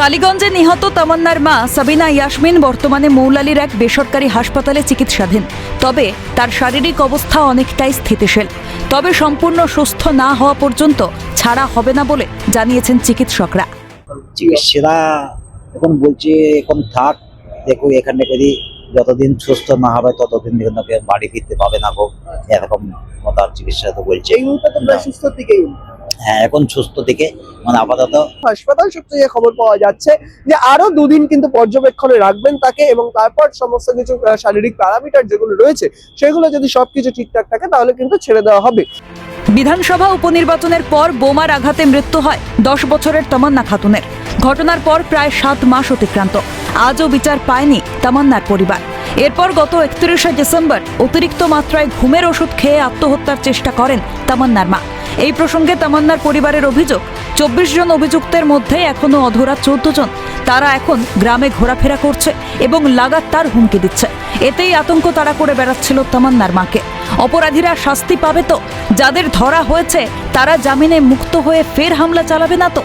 কালীগঞ্জে নিহত তামান্নার মা সাবিনা ইয়াসমিন বর্তমানে মৌলালির এক বেসরকারি হাসপাতালে চিকিৎসাধীন। তবে তার শারীরিক অবস্থা অনেকটাই স্থিতিশীল। তবে সম্পূর্ণ সুস্থ না হওয়া পর্যন্ত ছাড়া হবে না বলে জানিয়েছেন চিকিৎসকরা। চিকিৎসা এখন বলছে এখন থাক দেখো এখানে করি যতদিন সুস্থ না হবে ততদিন কিন্তু বাড়ি ফিরতে পাবে না গো। এরকম কথা চিকিৎসা তো বলছে। এই মুহূর্তে সুস্থ দিকেই হ্যাঁ এখন সুস্থ থেকে মানে আপাতত হাসপাতাল সূত্রে যে খবর পাওয়া যাচ্ছে যে আরও দুদিন কিন্তু পর্যবেক্ষণে রাখবেন তাকে এবং তারপর সমস্ত কিছু শারীরিক প্যারামিটার যেগুলো রয়েছে সেগুলো যদি সবকিছু ঠিকঠাক থাকে তাহলে কিন্তু ছেড়ে দেওয়া হবে। বিধানসভা উপনির্বাচনের পর বোমার আঘাতে মৃত্যু হয় দশ বছরের তামান্না খাতুনের। ঘটনার পর প্রায় সাত মাস অতিক্রান্ত। আজও বিচার পায়নি তামান্নার পরিবার। এরপর গত একত্রিশে ডিসেম্বর অতিরিক্ত মাত্রায় ঘুমের ওষুধ খেয়ে আত্মহত্যার চেষ্টা করেন তামান্নার মা। এই প্রসঙ্গে তামান্নার পরিবারের অভিযোগ, চব্বিশ জন অভিযুক্তের মধ্যে এখনও অধরা চোদ্দ জন। তারা এখন গ্রামে ঘোরাফেরা করছে এবং লাগাতার হুমকি দিচ্ছে। এতেই আতঙ্ক তাড়া করে বেড়াচ্ছিল তামান্নার মাকে। অপরাধীরা শাস্তি পাবে তো, যাদের ধরা হয়েছে তারা জামিনে মুক্ত হয়ে ফের হামলা চালাবে না তো।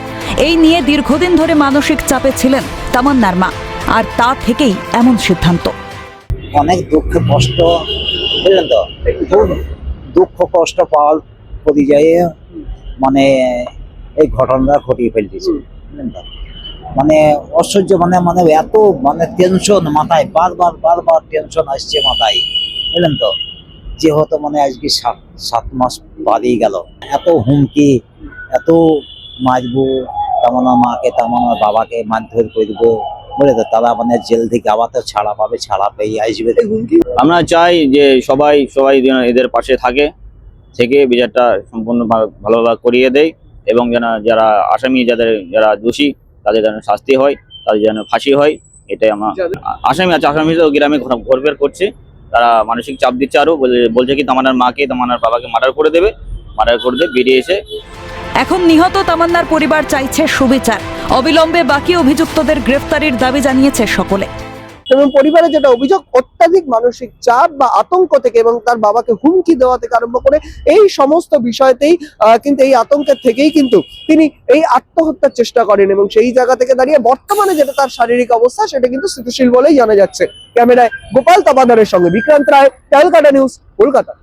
এই নিয়ে দীর্ঘদিন ধরে মানসিক চাপে ছিলেন তামান্নার মা, আর তা থেকেই এমন সিদ্ধান্ত। অনেক দুঃখ, কষ্ট, বুঝলেন তো? দুঃখ, কষ্ট পাওয়ার পরিযায়ে মানে এই ঘটনাটা ঘটিয়ে ফেলতেছে। মানে অসহ্য মানে মানে এত মানে টেনশন মাথায় বারবার বারবার টেনশন আসছে মাথায় বুঝলেন তো? যেহেতু মানে আজকে সাত সাত মাস বাড়িয়ে গেল। এত হুমকি এত মারবো তেমন মাকে তেমন বাবাকে মারধর করব বলে তো? তারা মানে জেল থেকে আবার তো ছাড়া পাবে ছাড়া পেয়ে আসবে। আমরা চাই যে সবাই সবাই এদের পাশে থাকে। থেকে বিচারটা সম্পূর্ণ ভালোভাবে করিয়ে দেয় এবং যেন যারা আসামি, যাদের যারা দোষী, তাদের যেন শাস্তি হয়, তাদের যেন ফাঁসি হয়, এটাই আমার আসামি আছে, আসামি তো গ্রামে ঘোরা- ঘোরফের করছে। তারা মানসিক চাপ দিচ্ছে আরও, বলে- বলছে কি, তামান্নার মাকে, তামান্নার বাবাকে মার্ডার করে দেবে, মার্ডার করে দিয়ে বেরিয়ে এসে এখন নিহত তামান্নার পরিবার চাইছে সুবিচার। অবিলম্বে বাকি অভিযুক্তদের গ্রেফতারির দাবি জানিয়েছে সকলে। এবং পরিবারে যেটা অভিযোগ, অত্যাধিক মানসিক চাপ বা আতঙ্ক থেকে এবং তার বাবাকে হুমকি দেওয়া থেকে আরম্ভ করে এই সমস্ত বিষয়তেই কিন্তু এই আতঙ্কের থেকেই কিন্তু তিনি এই আত্মহত্যার চেষ্টা করেন এবং সেই জায়গা থেকে দাঁড়িয়ে বর্তমানে যেটা তার শারীরিক অবস্থা সেটা কিন্তু স্থিতিশীল বলেই জানা যাচ্ছে। ক্যামেরায় গোপাল তাবাদারের সঙ্গে বিক্রান্ত রায়, ক্যালকাটা নিউজ, কলকাতা।